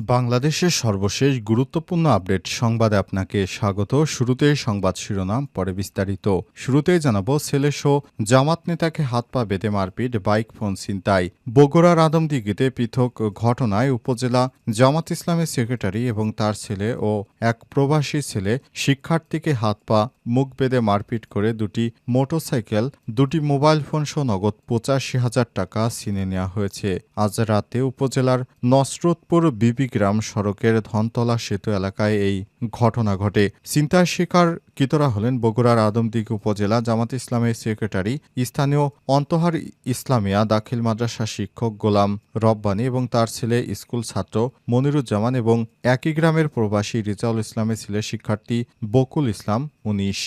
বাংলাদেশের সর্বশেষ গুরুত্বপূর্ণ আপডেট সংবাদে আপনাকে স্বাগত। শুরুতেই সংবাদ শিরোনাম, পরে বিস্তারিত। শুরুতেই জানাব ছেলেশো জামাত নেতাকে হাত পা বেঁধে মারপিট, বাইক, ফোন, ছিনতাই। বগুড়ার আদমদিঘিতে পৃথক ঘটনায় উপজেলা জামাত ইসলামের সেক্রেটারি এবং তার ছেলে ও এক প্রবাসী ছেলে শিক্ষার্থীকে হাত পা, মুখ বেঁধে মারপিট করে দুটি মোটরসাইকেল, দুটি মোবাইল ফোন সহ নগদ পঁচাশি হাজার টাকা ছিনে নেওয়া হয়েছে। আজ রাতে উপজেলার নসরতপুর বিবি গ্রাম সড়কের ধনতলা সেতু এলাকায় এই ঘটনা ঘটে। চিন্তার শিকার কিতরা হলেন বগুড়ার আদমদিঘি উপজেলা জামাত ইসলামের সেক্রেটারি, স্থানীয় অন্তহার ইসলামিয়া দাখিল মাদ্রাসা শিক্ষক গোলাম রব্বানী এবং তার ছেলে স্কুল ছাত্র মনিরুজ্জামান এবং একই গ্রামের প্রবাসী রিজাউল ইসলামের ছেলে শিক্ষার্থী বকুল ইসলাম উনিশ।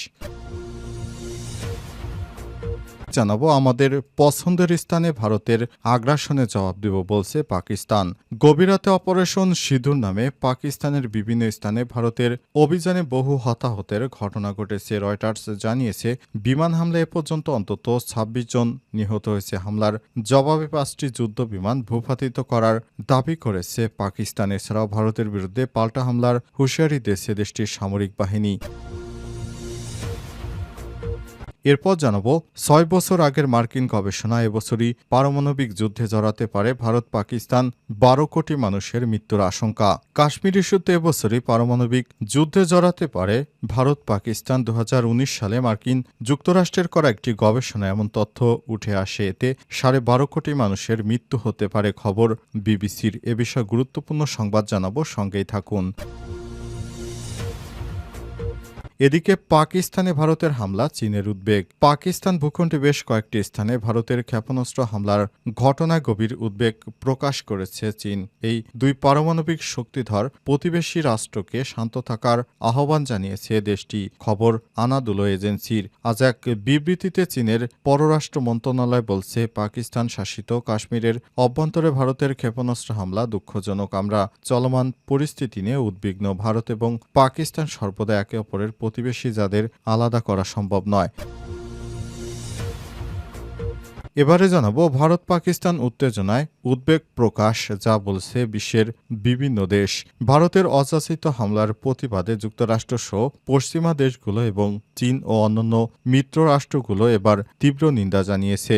জানাব, আমাদের পছন্দের স্থানে ভারতের আগ্রাসনে জবাব দেব বলছে পাকিস্তান। গভীরাতে অপারেশন সিঁদুর নামে পাকিস্তানের বিভিন্ন স্থানে ভারতের অভিযানে বহু হতাহতের ঘটনা ঘটেছে। রয়টার্স জানিয়েছে, বিমান হামলায় এ পর্যন্ত অন্তত ২৬ জন নিহত হয়েছে। হামলার জবাবে পাঁচটি যুদ্ধ বিমান ভূপাতিত করার দাবি করেছে পাকিস্তান। এছাড়াও ভারতের বিরুদ্ধে পাল্টা হামলার হুঁশিয়ারি দিয়েছে দেশটির সামরিক বাহিনী। এরপর জানাব, ছয় বছর আগের মার্কিন গবেষণা এবছরই পারমাণবিক যুদ্ধে জড়াতে পারে ভারত পাকিস্তান, বারো কোটি মানুষের মৃত্যুর আশঙ্কা। কাশ্মীর ইস্যুতে এবছরই পারমাণবিক যুদ্ধে জড়াতে পারে ভারত পাকিস্তান দু হাজার উনিশ সালে মার্কিন যুক্তরাষ্ট্রের করা একটি গবেষণা এমন তথ্য উঠে আসে। এতে সাড়ে বারো কোটি মানুষের মৃত্যু হতে পারে খবর বিবিসির। এ বিষয়ে গুরুত্বপূর্ণ সংবাদ জানাব, সঙ্গেই থাকুন। এদিকে পাকিস্তানে ভারতের হামলা, চীনের উদ্বেগ। পাকিস্তান ভূখণ্ডে বেশ কয়েকটি স্থানে ভারতের ক্ষেপণাস্ত্র হামলার ঘটনায় গভীর উদ্বেগ প্রকাশ করেছে চীন। এই দুই পারমাণবিক শক্তিধর প্রতিবেশী রাষ্ট্রকে শান্ত থাকার আহ্বান জানিয়েছে দেশটি। খবর আনাদুলো এজেন্সির। আজ এক বিবৃতিতে চীনের পররাষ্ট্র মন্ত্রণালয় বলছে, পাকিস্তান শাসিত কাশ্মীরের অভ্যন্তরে ভারতের ক্ষেপণাস্ত্র হামলা দুঃখজনক। আমরা চলমান পরিস্থিতি নিয়ে উদ্বিগ্ন। ভারত এবং পাকিস্তান সর্বদা একে অপরের প্রতিবেশী যাদের আলাদা করা সম্ভব নয়। এবারে জানাব, ভারত পাকিস্তান উত্তেজনায় উদ্বেগ প্রকাশ, যা বলছে বিশ্বের বিভিন্ন দেশ। ভারতের অযাচিত হামলার প্রতিবাদে যুক্তরাষ্ট্র সহ পশ্চিমা দেশগুলো এবং চীন ও অন্যান্য মিত্র রাষ্ট্রগুলো এবার তীব্র নিন্দা জানিয়েছে।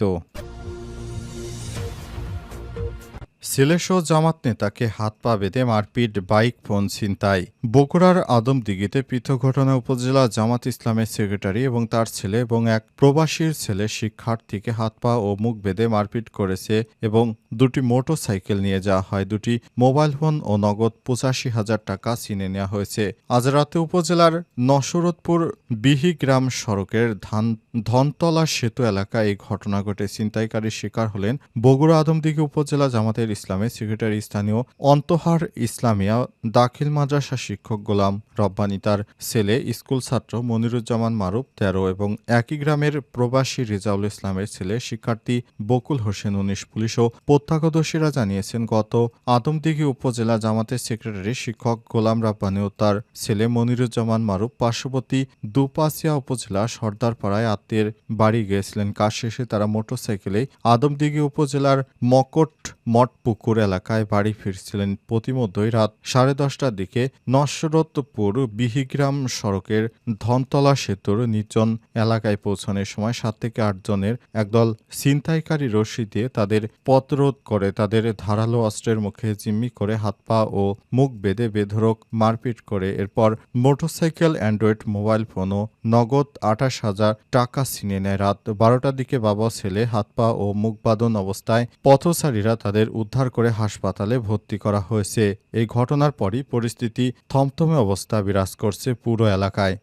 と ছেলেসহ জামাত নেতাকে হাত পা বেঁধে মারপিট, বাইক, ফোন, ছিনতাই। বগুড়ার আদমদিঘিতে পৃথক ঘটনা উপজেলা জামাত ইসলামের সেক্রেটারি এবং তার ছেলে এবং এক প্রবাসীর ছেলে শিক্ষার্থীকে হাত পা ও মুখ বেঁধে মারপিট করেছে এবং দুটি মোটর সাইকেল নিয়ে যাওয়া হয়। দুটি মোবাইল ফোন ও নগদ পঁচাশি হাজার টাকা ছিনে নেওয়া হয়েছে। আজ রাতে উপজেলার নসরতপুর বিহিগ্রাম সড়কের ধান, ধনতলা সেতু এলাকায় এই ঘটনা ঘটে। ছিনতাইকারীর শিকার হলেন বগুড়া আদমদিঘি উপজেলা জামাতের ইসলামের সেক্রেটারি স্থানীয় অন্তহার ইসলামিয়া, দাখিল মাদ্রাসা শিক্ষক গোলাম রব্বানী তার ছেলে স্কুল ছাত্র মনিরুজ্জামান মারুফ তেরো এবং একই গ্রামের প্রবাসী রেজাউল ইসলামের ছেলে শিক্ষার্থী বকুল হোসেন উনিশ পুলিশ ও প্রত্যক্ষদর্শীরা জানিয়েছেন, গত আদমদিঘি উপজেলা জামাতের সেক্রেটারি শিক্ষক গোলাম রাব্বানী ও তার ছেলে মনিরুজ্জামান মারুফ পার্শ্ববর্তী দুপাসিয়া উপজেলা সর্দারপাড়ায় আত্মীয়ের বাড়ি গিয়েছিলেন। কাজ শেষে তারা মোটরসাইকেলে আদমদিঘি উপজেলার মকট মঠপুকুর এলাকায় বাড়ি ফিরছিলেন প্রতিমধ্যই রাত সাড়ে দশটার দিকে নসরতপুর বিহিগ্রাম সড়কের ধনতলা সেতুর নির্জন এলাকায় পৌঁছানোর সময় সাত থেকে আট জনের একদল ছিনতাইকারী রশি দিয়ে তাদের পথরোধ করে তাদের ধারালো অস্ত্রের মুখে জিম্মি করে হাত পা ও মুখ বেঁধে বেধরক মারপিট করে। এরপর মোটরসাইকেল, অ্যান্ড্রয়েড মোবাইল ফোন ও নগদ আঠাশ হাজার টাকা ছিনে নেয়। রাত বারোটার দিকে বাবা ছেলে হাত পা ও মুখ বাঁধন অবস্থায় পথচারীরা তাদের উদ্ধার করে হাসপাতালে ভর্তি করা হয়েছে। এই ঘটনার পরই পরিস্থিতি থমথমে অবস্থা বিরাজ করছে পুরো এলাকায়।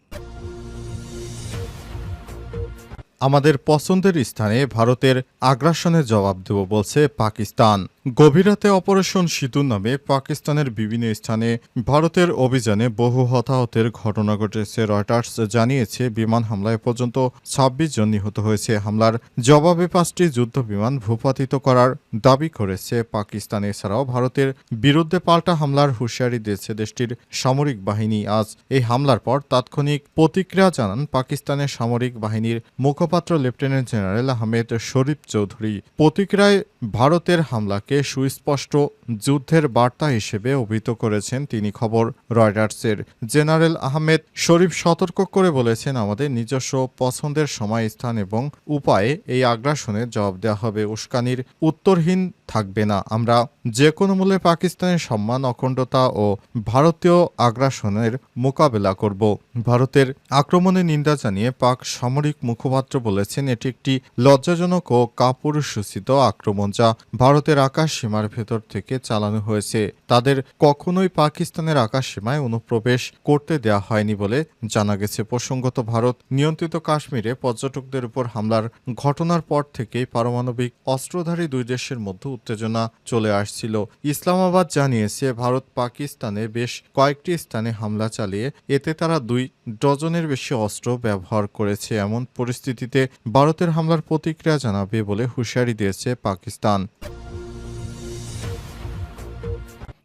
আমাদের পছন্দের স্থানে ভারতের আগ্রাসনের জবাব দেব বলছে পাকিস্তান। গভীর রাতে অপারেশন সিঁদুর নামে পাকিস্তানের বিভিন্ন স্থানে ভারতের অভিযানে বহু হতাহতের ঘটনা ঘটেছে। রয়টার্স জানিয়েছে, বিমান হামলায় পর্যন্ত ছাব্বিশ জন নিহত হয়েছে। হামলার জবাবে পাঁচটি যুদ্ধ বিমান ভূপাতিত করার দাবি করেছে পাকিস্তান। এছাড়াও ভারতের বিরুদ্ধে পাল্টা হামলার হুঁশিয়ারি দিয়েছে দেশটির সামরিক বাহিনী। আজ এই হামলার পর তাৎক্ষণিক প্রতিক্রিয়া জানান পাকিস্তানের সামরিক বাহিনীর মুখপাত্র লেফটেন্যান্ট জেনারেল আহমেদ শরীফ চৌধুরী। প্রতিক্রিয়ায় ভারতের হামলাকে সুস্পষ্ট যুদ্ধের বার্তা হিসেবে অভিহিত করেছেন তিনি খবর রয়টার্সের। জেনারেল আহমেদ শরীফ সতর্ক করে বলেছেন, আমাদের নিজস্ব পছন্দের সময়, স্থান এবং উপায়ে এই আগ্রাসনের জবাব দেওয়া হবে। উস্কানির উত্তরহীন থাকবে না। আমরা যে কোনো মূল্যে পাকিস্তানের সম্মান, অখণ্ডতা ও ভারতীয় আগ্রাসনের মোকাবেলা করব। ভারতের আক্রমণের নিন্দা জানিয়ে পাক সামরিক মুখপাত্র বলেছেন, এটি একটি লজ্জাজনক ও কাপুরুষোচিত আক্রমণ যা ভারতের আকাশ সীমার ভেতর থেকে চালানো হয়েছে। তাদের কখনোই পাকিস্তানের আকাশ সীমায় অনুপ্রবেশ করতে দেয়া হয়নি বলে জানা গেছে। প্রসঙ্গত, ভারত নিয়ন্ত্রিত কাশ্মীরে পর্যটকদের উপর হামলার ঘটনার পর থেকেই পারমাণবিক অস্ত্রধারী দুই দেশের মধ্যে উত্তেজনা চলে আসছিল। ইসলামাবাদ জানিয়েছে, ভারত পাকিস্তানে বেশ কয়েকটি স্থানে হামলা চালিয়ে এতে তারা দুই ডজনের বেশি অস্ত্র ব্যবহার করেছে। এমন পরিস্থিতিতে ভারতের হামলার প্রতিক্রিয়া জানাবে বলে হুঁশিয়ারি দিয়েছে পাকিস্তান।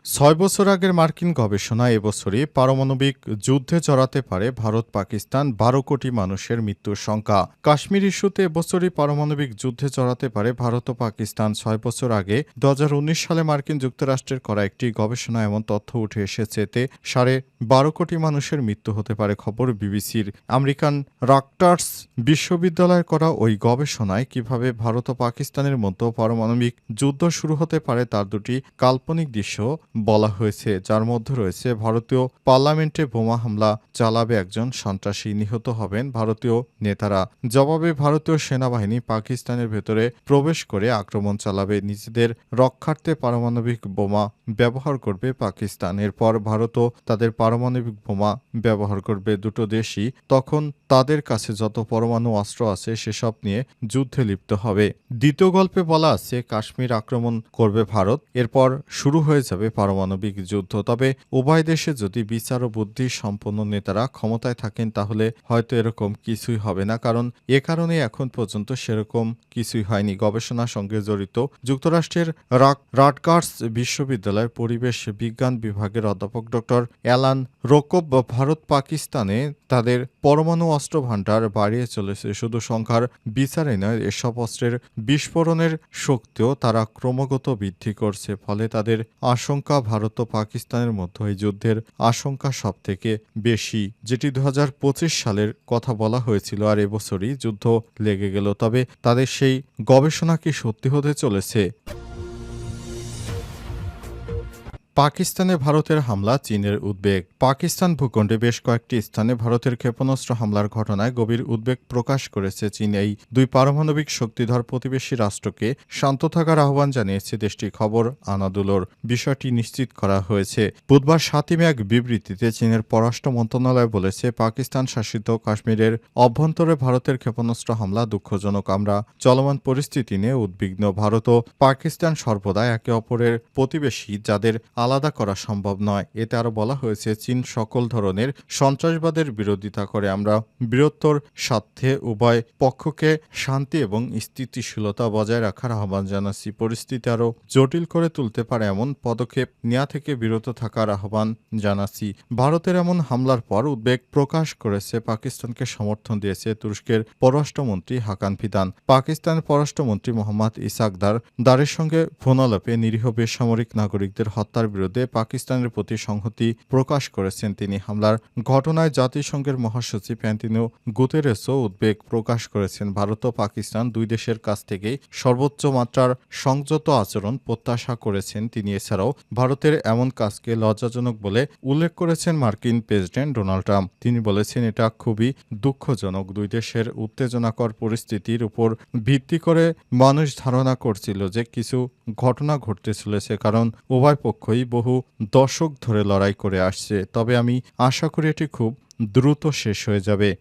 ছয় বছর আগের মার্কিন গবেষণা এবছরই পারমাণবিক যুদ্ধে জড়াতে পারে ভারত, পাকিস্তান, বারো কোটি মানুষের মৃত্যুর সংখ্যা। কাশ্মীর ইস্যুতে এবছরই পারমাণবিক যুদ্ধে জড়াতে পারে ভারত ও পাকিস্তান। ছয় বছর আগে দু হাজার উনিশ সালে মার্কিন যুক্তরাষ্ট্রের করা একটি গবেষণা এমন তথ্য উঠে এসেছে এতে সাড়ে বারো কোটি মানুষের মৃত্যু হতে পারে খবর বিবিসির। আমেরিকান রাক্টার্স বিশ্ববিদ্যালয়ের করা ওই গবেষণায় কীভাবে ভারত ও পাকিস্তানের মতো পারমাণবিক যুদ্ধ শুরু হতে পারে তার দুটি কাল্পনিক দৃশ্য বলা হয়েছে, যার মধ্যে রয়েছে, ভারতীয় পার্লামেন্টে বোমা হামলা চালাবে একজন সন্ত্রাসী নিহত হবেন ভারতীয় নেতারা। জবাবে ভারতীয় সেনাবাহিনী পাকিস্তানের ভেতরে প্রবেশ করে আক্রমণ চালাবে। নিজেদের রক্ষার্থে পারমাণবিক বোমা ব্যবহার করবে পাকিস্তান। এরপর ভারতও তাদের পারমাণবিক বোমা ব্যবহার করবে দুটো দেশই। তখন তাদের কাছে যত পরমাণু অস্ত্র আছে, সেসব নিয়ে যুদ্ধে লিপ্ত হবে। দ্বিতীয় গল্পে বলা আছে, কাশ্মীর আক্রমণ করবে ভারত। এরপর শুরু হয়ে যাবে পারমাণবিক যুদ্ধ। তবে উভয় দেশে যদি বিচার ও বুদ্ধি সম্পন্ন নেতারা ক্ষমতায় থাকেন, তাহলে হয়তো এরকম কিছুই হবে না। কারণ এ কারণে এখন পর্যন্ত সেরকম কিছুই হয়নি। গবেষণার সঙ্গে জড়িত যুক্তরাষ্ট্রের রাটগার্স বিশ্ববিদ্যালয়ের পরিবেশ বিজ্ঞান বিভাগের অধ্যাপক ডক্টর অ্যালান রোকব ভারত পাকিস্তানে তাদের পরমাণু অস্ত্র ভাণ্ডার বাড়িয়ে চলেছে। শুধু সংখ্যার বিচারে নয়, এসব অস্ত্রের বিস্ফোরণের শক্তিও তারা ক্রমাগত বৃদ্ধি করছে, ফলে তাদের আশঙ্কা ভারত ও পাকিস্তানের মধ্যে এই যুদ্ধের আশঙ্কা সব থেকে বেশি, যেটি দু হাজার পঁচিশ সালের কথা বলা হয়েছিল আর এবছরই যুদ্ধ লেগে গেল। তবে তাদের সেই গবেষণা কি সত্যি হতে চলেছে? পাকিস্তানে ভারতের হামলা, চীনের উদ্বেগ। পাকিস্তান ভূখণ্ডে বেশ কয়েকটি স্থানে ভারতের ক্ষেপণাস্ত্র হামলার ঘটনায় গভীর উদ্বেগ প্রকাশ করেছে চীন। এই দুই পারমাণবিক শক্তিধর প্রতিবেশী রাষ্ট্রকে শান্ত থাকার আহ্বান জানিয়েছে দেশটি খবর আনাদুলোর। বিষয়টি নিশ্চিত করা হয়েছে। বুধবার সাতই মে এক বিবৃতিতে চীনের পররাষ্ট্র মন্ত্রণালয় বলেছে, পাকিস্তান শাসিত কাশ্মীরের অভ্যন্তরে ভারতের ক্ষেপণাস্ত্র হামলা দুঃখজনক। আমরা চলমান পরিস্থিতি নিয়ে উদ্বিগ্ন। ভারত ও পাকিস্তান সর্বদা একে অপরের প্রতিবেশী, যাদের আলাদা করা সম্ভব নয়। এতে আরও বলা হয়েছে, চীন সকল ধরনের সন্ত্রাসবাদের বিরোধিতা করে। আমরা বৃহত্তর স্বার্থে উভয় পক্ষকে শান্তি এবং স্থিতিশীলতা বজায় রাখার আহ্বান জানাচ্ছি। পরিস্থিতি আরও জটিল করে তুলতে পারে এমন পদক্ষেপ নেওয়া থেকে বিরত থাকার আহ্বান জানাচ্ছি। ভারতের এমন হামলার পর উদ্বেগ প্রকাশ করেছে, পাকিস্তানকে সমর্থন দিয়েছে তুরস্কের পররাষ্ট্রমন্ত্রী হাকান ফিদান। পাকিস্তানের পররাষ্ট্রমন্ত্রী মোহাম্মদ ইসাকদার দারের সঙ্গে ফোনালাপে নিরীহ বেসামরিক নাগরিকদের হত্যার বিরুদ্ধে পাকিস্তানের প্রতি সংহতি প্রকাশ করেছেন তিনি। হামলার ঘটনায় জাতিসংঘের মহাসচিব অ্যান্টিনো গুতেরেসও উদ্বেগ প্রকাশ করেছেন। ভারত ও পাকিস্তান দুই দেশের কাছ থেকেই সর্বোচ্চ মাত্রার সংযত আচরণ প্রত্যাশা করেছেন। তিনি এছাড়াও ভারতের এমন কাজকে লজ্জাজনক বলে উল্লেখ করেছেন মার্কিন প্রেসিডেন্ট ডোনাল্ড ট্রাম্প। তিনি বলেছেন, এটা খুবই দুঃখজনক। দুই দেশের উত্তেজনাকর পরিস্থিতির উপর ভিত্তি করে মানুষ ধারণা করছিল যে কিছু ঘটনা ঘটতে চলেছে, কারণ উভয় পক্ষই বহু দশক ধরে লড়াই করে আসছে। তবে আমি আশা করি এটি খুব দ্রুত শেষ হয়ে যাবে।